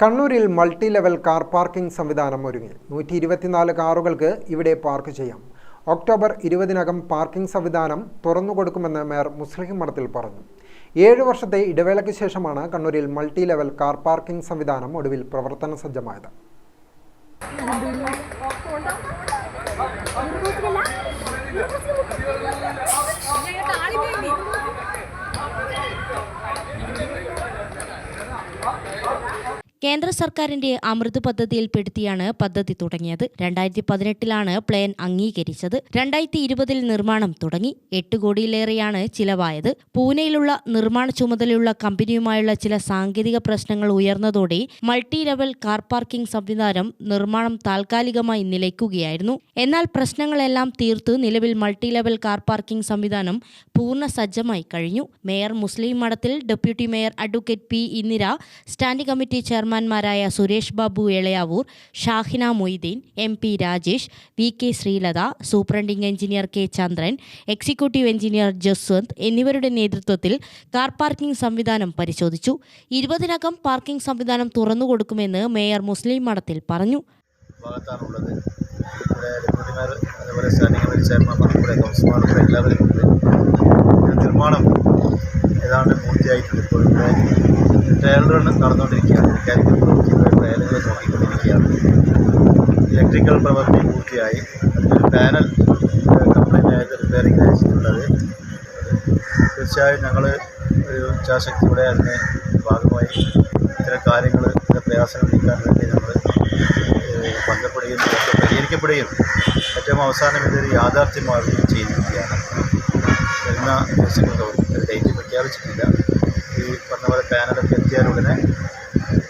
കണ്ണൂരിൽ multi level car parking സംവിധാനം ഒരുങ്ങി. നൂറ്റി ഇരുപത്തിനാല് കാറുകൾക്ക് ഇവിടെ പാർക്ക് ചെയ്യാം. ഒക്ടോബർ ഇരുപതിനകം പാർക്കിംഗ് സംവിധാനം തുറന്നുകൊടുക്കുമെന്ന് മേയർ മുസ്ലിം മഠത്തിൽ പറഞ്ഞു. ഏഴ് വർഷത്തെ ഇടവേളയ്ക്ക് ശേഷമാണ് കണ്ണൂരിൽ മൾട്ടി ലെവൽ കാർ പാർക്കിംഗ് സംവിധാനം ഒടുവിൽ പ്രവർത്തന സജ്ജമായത്. കേന്ദ്ര സർക്കാരിന്റെ അമൃത് പദ്ധതിയിൽപ്പെടുത്തിയാണ് പദ്ധതി തുടങ്ങിയത്. രണ്ടായിരത്തി പതിനെട്ടിലാണ് പ്ലാൻ അംഗീകരിച്ചത്. രണ്ടായിരത്തി ഇരുപതിൽ നിർമ്മാണം തുടങ്ങി. എട്ട് കോടിയിലേറെയാണ് ചിലവായത്. പൂനെയിലുള്ള നിർമ്മാണ ചുമതലയുള്ള കമ്പനിയുമായുള്ള ചില സാങ്കേതിക പ്രശ്നങ്ങൾ ഉയർന്നതോടെ മൾട്ടി ലെവൽ കാർ പാർക്കിംഗ് സംവിധാനം നിർമ്മാണം താൽക്കാലികമായി നിലയ്ക്കുകയായിരുന്നു. എന്നാൽ പ്രശ്നങ്ങളെല്ലാം തീർത്ത് നിലവിൽ മൾട്ടി ലെവൽ കാർ പാർക്കിംഗ് സംവിധാനം പൂർണ സജ്ജമായി കഴിഞ്ഞു. Mayor Muslim Madathil deputy mayor advocate P Indira standing committee ചെയർമാൻമാരായ Suresh Babu Elayavoor Shahina Moideen M P Rajesh V K Sreelatha superintending engineer K Chandran executive engineer Jaswanth എന്നിവരുടെ നേതൃത്വത്തിൽ car parking സംവിധാനം പരിശോധിച്ചു. ഇരുപതിനകം parking സംവിധാനം തുറന്നുകൊടുക്കുമെന്ന് mayor മുസ്ലിം മഠത്തിൽ പറഞ്ഞു. എല്ലാവരും ഉണ്ട്. നിർമ്മാണം ഏതാണ്ട് പൂർത്തിയായിട്ടുണ്ട്. ഇപ്പോൾ ട്രയൽ റൺ നടന്നുകൊണ്ടിരിക്കുകയാണ് മെക്കാനിക്കൽ പ്രവൃത്തിയുടെ ട്രയലുകൾ നോക്കിക്കൊണ്ടിരിക്കുകയാണ്. ഇലക്ട്രിക്കൽ പ്രവൃത്തി പൂർത്തിയായി. അതിലൊരു പാനൽ കംപ്ലൈന്റ് ആയത് റിപ്പയറിംഗ് അയച്ചിട്ടുള്ളത് തീർച്ചയായും ഞങ്ങൾ ഒരു ഇച്ഛാശക്തിയുടെ അതിന് ഭാഗമായി ഇത്തരം കാര്യങ്ങൾ ഇത്തരം പ്രയാസങ്ങൾ നീക്കാൻ വേണ്ടി നമ്മൾ പങ്കപ്പെടുകയും പരിഹരിക്കപ്പെടുകയും ഏറ്റവും അവസാനം ഇതൊരു യാഥാർത്ഥ്യമാവുകയും ചെയ്തിരിക്കുകയാണ്. വരുന്ന ദിവസങ്ങളിൽ ഒരു ഡേറ്റ് പ്രഖ്യാപിച്ചിട്ടില്ല. ഈ പറഞ്ഞ പോലെ പാനലൊക്കെ എത്തിയാൽ ഉടനെ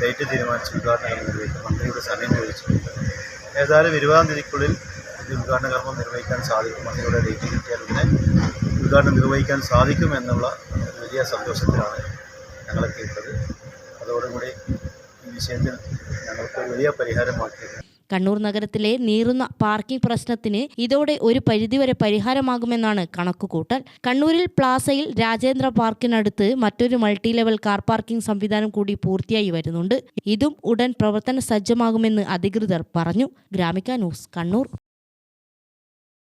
ഡേറ്റ് തീരുമാനിച്ച് ഉദ്ഘാടനം നിർവഹിക്കും മന്ത്രിയുടെ സമയം ചോദിച്ചിട്ടുണ്ട്. ഏതായാലും ഇരുപതാം തീയതിക്കുള്ളിൽ ഉദ്ഘാടന കർമ്മം നിർവഹിക്കാൻ സാധിക്കും. മന്ത്രിയുടെ ഡേറ്റ് കിട്ടിയാൽ ഉടനെ ഉദ്ഘാടനം നിർവഹിക്കാൻ സാധിക്കും എന്നുള്ള വലിയ സന്തോഷത്തിലാണ് ഞങ്ങളൊക്കെ ഉള്ളത് അതോടുകൂടി ഈ വിഷയത്തിൽ ഞങ്ങൾക്ക് വലിയ പരിഹാരമാക്കിയിട്ടുണ്ട് കണ്ണൂർ നഗരത്തിലെ നീറുന്ന പാർക്കിംഗ് പ്രശ്നത്തിന് ഇതോടെ ഒരു പരിധിവരെ പരിഹാരമാകുമെന്നാണ് കണക്കുകൂട്ടൽ. കണ്ണൂരിൽ പ്ലാസയിൽ രാജേന്ദ്ര പാർക്കിനടുത്ത് മറ്റൊരു മൾട്ടി ലെവൽ കാർ പാർക്കിംഗ് സംവിധാനം കൂടി പൂർത്തിയായി വരുന്നുണ്ട്. ഇതും ഉടൻ പ്രവർത്തന സജ്ജമാകുമെന്ന് അധികൃതർ പറഞ്ഞു. Gramika news Kannur.